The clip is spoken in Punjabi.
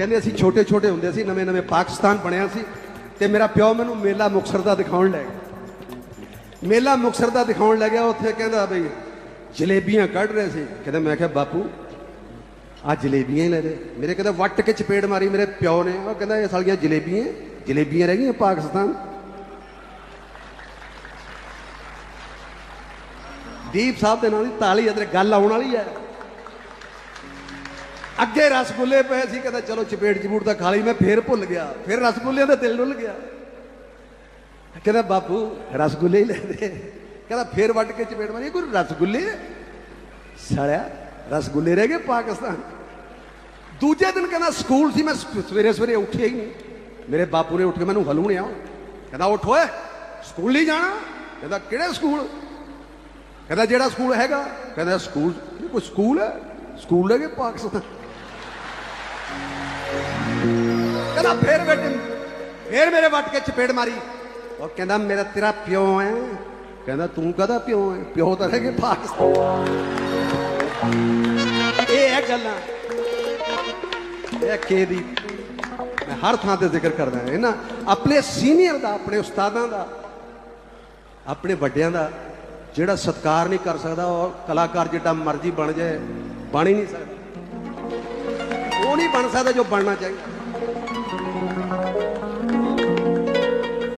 ਕਹਿੰਦੇ ਅਸੀਂ ਛੋਟੇ ਛੋਟੇ ਹੁੰਦੇ ਸੀ ਨਵੇਂ ਨਵੇਂ ਪਾਕਿਸਤਾਨ ਬਣਿਆ ਸੀ ਤੇ ਮੇਰਾ ਪਿਓ ਮੈਨੂੰ ਮੇਲਾ ਮੁਕਤਸਰ ਦਾ ਦਿਖਾਉਣ ਲੈ ਗਿਆ। ਮੇਲਾ ਮੁਕਤਸਰ ਦਾ ਦਿਖਾਉਣ ਲੈ ਗਿਆ, ਉੱਥੇ ਕਹਿੰਦਾ ਬਈ ਜਲੇਬੀਆਂ ਕੱਢ ਰਹੇ ਸੀ। ਕਹਿੰਦਾ ਮੈਂ ਕਿਹਾ, ਬਾਪੂ ਆ ਜਲੇਬੀਆਂ ਹੀ ਲੈ ਦੇ। ਮੇਰੇ ਕਹਿੰਦਾ ਵੱਟ ਕੇ ਚਪੇੜ ਮਾਰੀ ਮੇਰੇ ਪਿਓ ਨੇ। ਉਹ ਕਹਿੰਦਾ, ਇਹ ਸਾਲੀਆਂ ਜਲੇਬੀਆਂ ਜਲੇਬੀਆਂ ਰਹਿ ਗਈਆਂ ਪਾਕਿਸਤਾਨ। ਦੀਪ ਸਾਹਿਬ ਦੇ ਨਾਲ ਦੀ ਤਾਲੀ ਅਦਰ ਗੱਲ ਆਉਣ ਵਾਲੀ ਹੈ। ਅੱਗੇ ਰਸਗੁੱਲੇ ਪਏ ਸੀ, ਕਹਿੰਦਾ ਚਲੋ ਚਪੇੜ ਚਪੂੜ ਤਾਂ ਖਾ ਲਈ, ਮੈਂ ਫੇਰ ਭੁੱਲ ਗਿਆ। ਫਿਰ ਰਸਗੁੱਲਿਆਂ ਦਾ ਦਿਲ ਡੁੱਲ ਗਿਆ। ਕਹਿੰਦਾ, ਬਾਪੂ, ਰਸਗੁੱਲੇ ਹੀ ਲੈ ਦੇ। ਕਹਿੰਦਾ, ਫੇਰ ਵੱਟ ਕੇ ਚਪੇੜ ਮਾਰੀ ਕੋਈ ਰਸਗੁੱਲੇ? ਸੜਿਆ ਰਸਗੁੱਲੇ ਰਹਿ ਗਏ ਪਾਕਿਸਤਾਨ। ਦੂਜੇ ਦਿਨ ਕਹਿੰਦਾ, ਸਕੂਲ ਸੀ, ਮੈਂ ਸਵੇਰੇ ਸਵੇਰੇ ਉੱਠਿਆ ਹੀ ਨਹੀਂ। ਮੇਰੇ ਬਾਪੂ ਨੇ ਉੱਠ ਕੇ ਮੈਨੂੰ ਹਲੂਣਿਆ ਕਹਿੰਦਾ, ਉੱਠ ਓਏ, ਸਕੂਲ ਨਹੀਂ ਜਾਣਾ? ਕਹਿੰਦਾ, ਕਿਹੜੇ ਸਕੂਲ? ਕਹਿੰਦਾ, ਜਿਹੜਾ ਸਕੂਲ ਹੈਗਾ। ਕਹਿੰਦਾ, ਸਕੂਲ ਕੋਈ ਸਕੂਲ ਹੈ? ਸਕੂਲ ਹੈਗੇ ਪਾਕਿਸਤਾਨ? ਕਹਿੰਦਾ ਫੇਰ ਬੇਟੇ ਫੇਰ ਮੇਰੇ ਵੱਟ ਕੇ ਚਪੇੜ ਮਾਰੀ। ਉਹ ਕਹਿੰਦਾ, ਮੇਰਾ ਤੇਰਾ ਪਿਓ ਹੈ ਕਹਿੰਦਾ, ਤੂੰ ਕਦਾ ਪਿਓ ਹੈ ਪਿਓ ਤਾਂ ਹੈਗੇ ਪਾਕਿਸਤਾਨ। ਇਹ ਹੈ ਗੱਲਾਂ। ਇਹ ਕੇ ਦੀ ਮੈਂ ਹਰ ਥਾਂ ਤੇ ਜ਼ਿਕਰ ਕਰਦਾ ਹਾਂ। ਨਾ ਆਪਣੇ ਸੀਨੀਅਰ ਦਾ, ਆਪਣੇ ਉਸਤਾਦਾਂ ਦਾ, ਆਪਣੇ ਵੱਡਿਆਂ ਦਾ ਜਿਹੜਾ ਸਤਕਾਰ ਨਹੀਂ ਕਰ ਸਕਦਾ, ਉਹ ਕਲਾਕਾਰ ਜਿੱਡਾ ਮਰਜ਼ੀ ਬਣ ਜਾਏ, ਬਣ ਹੀ ਨਹੀਂ ਸਕਦਾ। ਉਹ ਨਹੀਂ ਬਣ ਸਕਦਾ ਜੋ ਬਣਨਾ ਚਾਹੀਦਾ।